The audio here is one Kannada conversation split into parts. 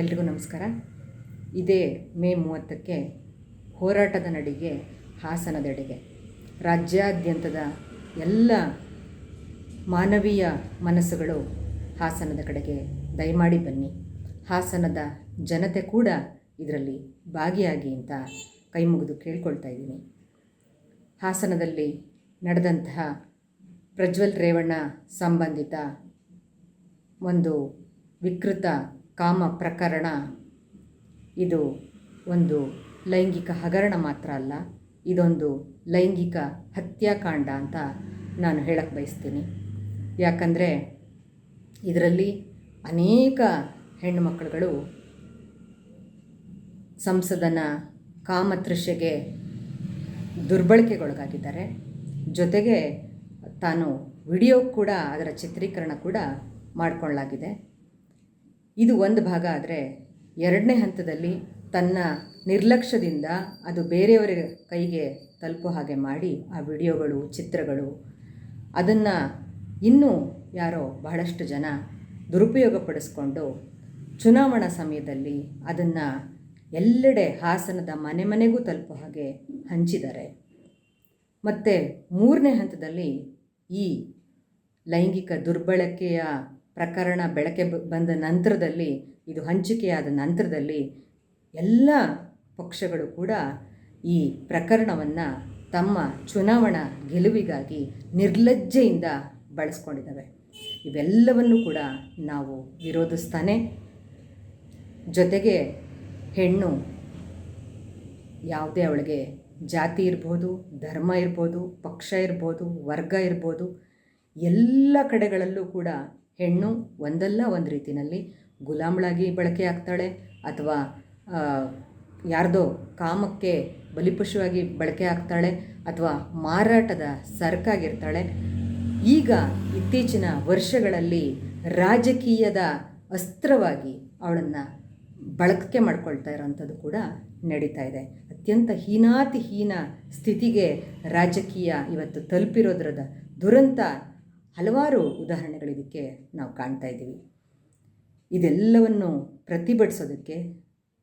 ಎಲ್ರಿಗೂ ನಮಸ್ಕಾರ. ಇದೇ ಮೇ ಮೂವತ್ತಕ್ಕೆ ಹೋರಾಟದ ನಡಿಗೆ ಹಾಸನದೆಡೆಗೆ ರಾಜ್ಯಾದ್ಯಂತದ ಎಲ್ಲ ಮಾನವೀಯ ಮನಸ್ಸುಗಳು ಹಾಸನದ ಕಡೆಗೆ ದಯಮಾಡಿ ಬನ್ನಿ. ಹಾಸನದ ಜನತೆ ಕೂಡ ಇದರಲ್ಲಿ ಭಾಗಿಯಾಗಿ ಅಂತ ಕೈ ಮುಗಿದು ಕೇಳ್ಕೊಳ್ತಾ ಇದ್ದೀನಿ. ಹಾಸನದಲ್ಲಿ ನಡೆದಂತಹ ಪ್ರಜ್ವಲ್ ರೇವಣ್ಣ ಸಂಬಂಧಿತ ಒಂದು ವಿಕೃತ ಕಾಮ ಪ್ರಕರಣ ಇದು ಒಂದು ಲೈಂಗಿಕ ಹಗರಣ ಮಾತ್ರ ಅಲ್ಲ, ಇದೊಂದು ಲೈಂಗಿಕ ಹತ್ಯಾಕಾಂಡ ಅಂತ ನಾನು ಹೇಳಕ್ಕೆ ಬಯಸ್ತೀನಿ. ಯಾಕಂದರೆ ಇದರಲ್ಲಿ ಅನೇಕ ಹೆಣ್ಣುಮಕ್ಕಳುಗಳು ಸಂಸದನ ಕಾಮತೃಷೆಗೆ ದುರ್ಬಳಕೆಗೊಳಗಾಗಿದ್ದಾರೆ. ಜೊತೆಗೆ ತಾನು ವಿಡಿಯೋ ಕೂಡ, ಅದರ ಚಿತ್ರೀಕರಣ ಕೂಡ ಮಾಡಿಕೊಳ್ಳಲಾಗಿದೆ ಇದು ಒಂದು ಭಾಗ ಆದರೆ ಎರಡನೇ ಹಂತದಲ್ಲಿ ತನ್ನ ನಿರ್ಲಕ್ಷ್ಯದಿಂದ ಅದು ಬೇರೆಯವರ ಕೈಗೆ ತಲುಪೋ ಹಾಗೆ ಮಾಡಿ ಆ ವಿಡಿಯೋಗಳು, ಚಿತ್ರಗಳು. ಅದನ್ನು ಇನ್ನೂ ಯಾರೋ ಬಹಳಷ್ಟು ಜನ ದುರುಪಯೋಗಪಡಿಸ್ಕೊಂಡು ಚುನಾವಣಾ ಸಮಯದಲ್ಲಿ ಅದನ್ನು ಎಲ್ಲೆಡೆ ಹಾಸನದ ಮನೆ ಮನೆಗೂ ತಲುಪೋ ಹಾಗೆ ಹಂಚಿದ್ದಾರೆ. ಮತ್ತು ಮೂರನೇ ಹಂತದಲ್ಲಿ ಈ ಲೈಂಗಿಕ ದುರ್ಬಳಕೆಯ ಪ್ರಕರಣ ಬೆಳಕೆ ಬಂದ ನಂತರದಲ್ಲಿ, ಇದು ಹಂಚಿಕೆಯಾದ ನಂತರದಲ್ಲಿ ಎಲ್ಲ ಪಕ್ಷಗಳು ಕೂಡ ಈ ಪ್ರಕರಣವನ್ನು ತಮ್ಮ ಚುನಾವಣಾ ಗೆಲುವಿಗಾಗಿ ನಿರ್ಲಜ್ಜೆಯಿಂದ ಬಳಸ್ಕೊಂಡಿದ್ದಾವೆ. ಇವೆಲ್ಲವನ್ನು ಕೂಡ ನಾವು ವಿರೋಧಿಸ್ತಾನೆ, ಜೊತೆಗೆ ಹೆಣ್ಣು ಯಾವುದೇ ಅವಳಿಗೆ ಜಾತಿ ಇರ್ಬೋದು, ಧರ್ಮ ಇರ್ಬೋದು, ಪಕ್ಷ ಇರ್ಬೋದು, ವರ್ಗ ಇರ್ಬೋದು, ಎಲ್ಲ ಕಡೆಗಳಲ್ಲೂ ಕೂಡ ಹೆಣ್ಣು ಒಂದಲ್ಲ ಒಂದು ರೀತಿಯಲ್ಲಿ ಗುಲಾಮಳಾಗಿ ಬಳಕೆ ಆಗ್ತಾಳೆ ಅಥವಾ ಯಾರ್ದೋ ಕಾಮಕ್ಕೆ ಬಲಿಪಶುವಾಗಿ ಬಳಕೆ ಆಗ್ತಾಳೆ ಅಥವಾ ಮಾರಾಟದ ಸರಕಾಗಿರ್ತಾಳೆ. ಈಗ ಇತ್ತೀಚಿನ ವರ್ಷಗಳಲ್ಲಿ ರಾಜಕೀಯದ ಅಸ್ತ್ರವಾಗಿ ಅವಳನ್ನು ಬಳಕೆ ಮಾಡ್ಕೊಳ್ತಾ ಇರೋವಂಥದ್ದು ಕೂಡ ನಡೀತಾ ಇದೆ. ಅತ್ಯಂತ ಹೀನಾತಿ ಹೀನ ಸ್ಥಿತಿಗೆ ರಾಜಕೀಯ ಇವತ್ತು ತಲುಪಿರೋದ್ರದ ದುರಂತ ಹಲವಾರು ಉದಾಹರಣೆಗಳು ಇದಕ್ಕೆ ನಾವು ಕಾಣ್ತಾ ಇದ್ದೀವಿ. ಇದೆಲ್ಲವನ್ನು ಪ್ರತಿಭಟಿಸೋದಕ್ಕೆ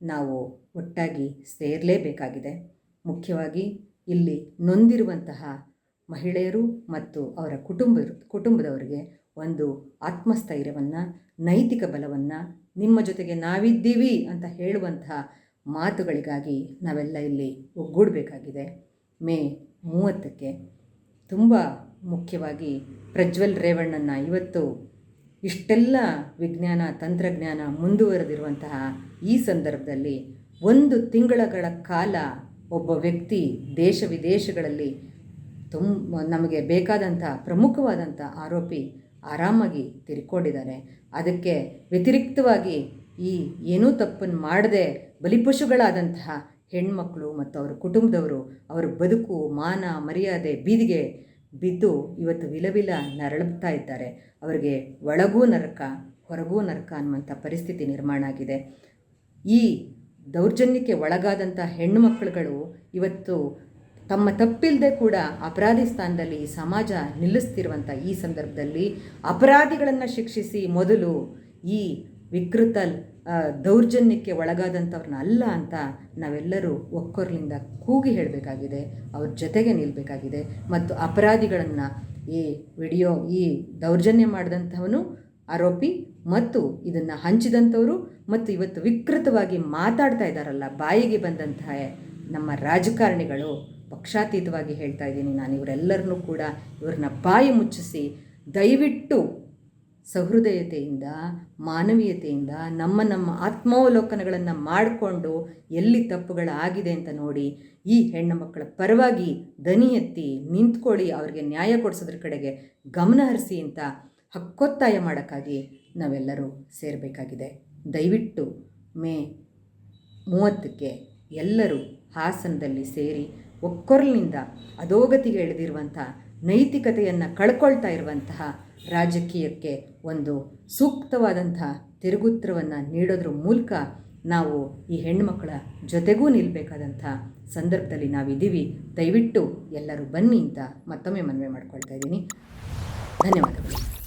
ನಾವು ಒಟ್ಟಾಗಿ ಸೇರಲೇಬೇಕಾಗಿದೆ. ಮುಖ್ಯವಾಗಿ ಇಲ್ಲಿ ನೊಂದಿರುವಂತಹ ಮಹಿಳೆಯರು ಮತ್ತು ಅವರ ಕುಟುಂಬ, ಕುಟುಂಬದವರಿಗೆ ಒಂದು ಆತ್ಮಸ್ಥೈರ್ಯವನ್ನು, ನೈತಿಕ ಬಲವನ್ನು, ನಿಮ್ಮ ಜೊತೆಗೆ ನಾವಿದ್ದೀವಿ ಅಂತ ಹೇಳುವಂತಹ ಮಾತುಗಳಿಗಾಗಿ ನಾವೆಲ್ಲ ಇಲ್ಲಿ ಒಗ್ಗೂಡಬೇಕಾಗಿದೆ. ಮೇ ಮೂವತ್ತಕ್ಕೆ ತುಂಬ ಮುಖ್ಯವಾಗಿ ಪ್ರಜ್ವಲ್ ರೇವಣ್ಣನ ಇವತ್ತು ಇಷ್ಟೆಲ್ಲ ವಿಜ್ಞಾನ, ತಂತ್ರಜ್ಞಾನ ಮುಂದುವರೆದಿರುವಂತಹ ಈ ಸಂದರ್ಭದಲ್ಲಿ ಒಂದು ತಿಂಗಳಗಳ ಕಾಲ ಒಬ್ಬ ವ್ಯಕ್ತಿ ದೇಶ ವಿದೇಶಗಳಲ್ಲಿ ತುಂಬ ನಮಗೆ ಬೇಕಾದಂಥ ಪ್ರಮುಖವಾದಂಥ ಆರೋಪಿ ಆರಾಮಾಗಿ ತಿರ್ಕೊಂಡಿದ್ದಾರೆ. ಅದಕ್ಕೆ ವ್ಯತಿರಿಕ್ತವಾಗಿ ಈ ಏನೂ ತಪ್ಪನ್ನು ಮಾಡದೆ ಬಲಿಪಶುಗಳಾದಂತಹ ಹೆಣ್ಮಕ್ಳು ಮತ್ತು ಅವರ ಕುಟುಂಬದವರು ಅವರ ಬದುಕು, ಮಾನ, ಮರ್ಯಾದೆ, ಬೀದಿಗೆ ಬಿದ್ದು ಇವತ್ತು ವಿಲವಿಲ ನರಳುತ್ತಾ ಇದ್ದಾರೆ. ಅವರಿಗೆ ಒಳಗೂ ನರಕ, ಹೊರಗೂ ನರಕ ಅನ್ನುವಂಥ ಪರಿಸ್ಥಿತಿ ನಿರ್ಮಾಣ ಆಗಿದೆ. ಈ ದೌರ್ಜನ್ಯಕ್ಕೆ ಒಳಗಾದಂಥ ಹೆಣ್ಣು ಮಕ್ಕಳುಗಳು ಇವತ್ತು ತಮ್ಮ ತಪ್ಪಿಲ್ಲದೆ ಕೂಡ ಅಪರಾಧಿ ಸ್ಥಾನದಲ್ಲಿ ಸಮಾಜ ನಿಲ್ಲಿಸ್ತಿರುವಂಥ ಈ ಸಂದರ್ಭದಲ್ಲಿ ಅಪರಾಧಿಗಳನ್ನು ಶಿಕ್ಷಿಸಿ ಮೊದಲು ಈ ವಿಕೃತ ದೌರ್ಜನ್ಯಕ್ಕೆ ಒಳಗಾದಂಥವ್ರನ್ನ ಅಲ್ಲ ಅಂತ ನಾವೆಲ್ಲರೂ ಒಕ್ಕೊರ್ಲಿಂದ ಕೂಗಿ ಹೇಳಬೇಕಾಗಿದೆ, ಅವ್ರ ಜೊತೆಗೆ ನಿಲ್ಲಬೇಕಾಗಿದೆ ಮತ್ತು ಅಪರಾಧಿಗಳನ್ನು ಈ ವಿಡಿಯೋ, ಈ ದೌರ್ಜನ್ಯ ಮಾಡಿದಂಥವನು ಆರೋಪಿ ಮತ್ತು ಇದನ್ನು ಹಂಚಿದಂಥವರು ಮತ್ತು ಇವತ್ತು ವಿಕೃತವಾಗಿ ಮಾತಾಡ್ತಾ ಇದ್ದಾರಲ್ಲ, ಬಾಯಿಗೆ ಬಂದಂತಹ ನಮ್ಮ ರಾಜಕಾರಣಿಗಳು, ಪಕ್ಷಾತೀತವಾಗಿ ಹೇಳ್ತಾ ಇದ್ದೀನಿ ನಾನು, ಇವರೆಲ್ಲರನ್ನೂ ಕೂಡ ಇವ್ರನ್ನ ಬಾಯಿ ಮುಚ್ಚಿಸಿ ದಯವಿಟ್ಟು ಸಹೃದಯತೆಯಿಂದ, ಮಾನವೀಯತೆಯಿಂದ ನಮ್ಮ ನಮ್ಮ ಆತ್ಮಾವಲೋಕನಗಳನ್ನು ಮಾಡಿಕೊಂಡು ಎಲ್ಲಿ ತಪ್ಪುಗಳಾಗಿದೆ ಅಂತ ನೋಡಿ ಈ ಹೆಣ್ಣು ಮಕ್ಕಳ ಪರವಾಗಿ ದನಿ ಎತ್ತಿ ನಿಂತ್ಕೊಳ್ಳಿ, ಅವರಿಗೆ ನ್ಯಾಯ ಕೊಡಿಸೋದ್ರ ಕಡೆಗೆ ಗಮನ ಹರಿಸಿ ಅಂತ ಹಕ್ಕೊತ್ತಾಯ ಮಾಡೋಕ್ಕಾಗಿ ನಾವೆಲ್ಲರೂ ಸೇರಬೇಕಾಗಿದೆ. ದಯವಿಟ್ಟು ಮೇ ಮೂವತ್ತಕ್ಕೆ ಎಲ್ಲರೂ ಹಾಸನದಲ್ಲಿ ಸೇರಿ ಒಕ್ಕೊರಲಿನಿಂದ ಅಧೋಗತಿಗೆ ಎಳೆದಿರುವಂತಹ ನೈತಿಕತೆಯನ್ನು ಕಳ್ಕೊಳ್ತಾ ಇರುವಂತಹ ರಾಜಕೀಯಕ್ಕೆ ಒಂದು ಸೂಕ್ತವಾದಂಥ ತಿರುಗುತ್ತರವನ್ನು ನೀಡೋದ್ರ ಮೂಲಕ ನಾವು ಈ ಹೆಣ್ಣುಮಕ್ಕಳ ಜೊತೆಗೂ ನಿಲ್ಲಬೇಕಾದಂಥ ಸಂದರ್ಭದಲ್ಲಿ ನಾವಿದ್ದೀವಿ. ದಯವಿಟ್ಟು ಎಲ್ಲರೂ ಬನ್ನಿ ಅಂತ ಮತ್ತೊಮ್ಮೆ ಮನವಿ ಮಾಡ್ಕೊಳ್ತಾ ಇದ್ದೀನಿ. ಧನ್ಯವಾದಗಳು.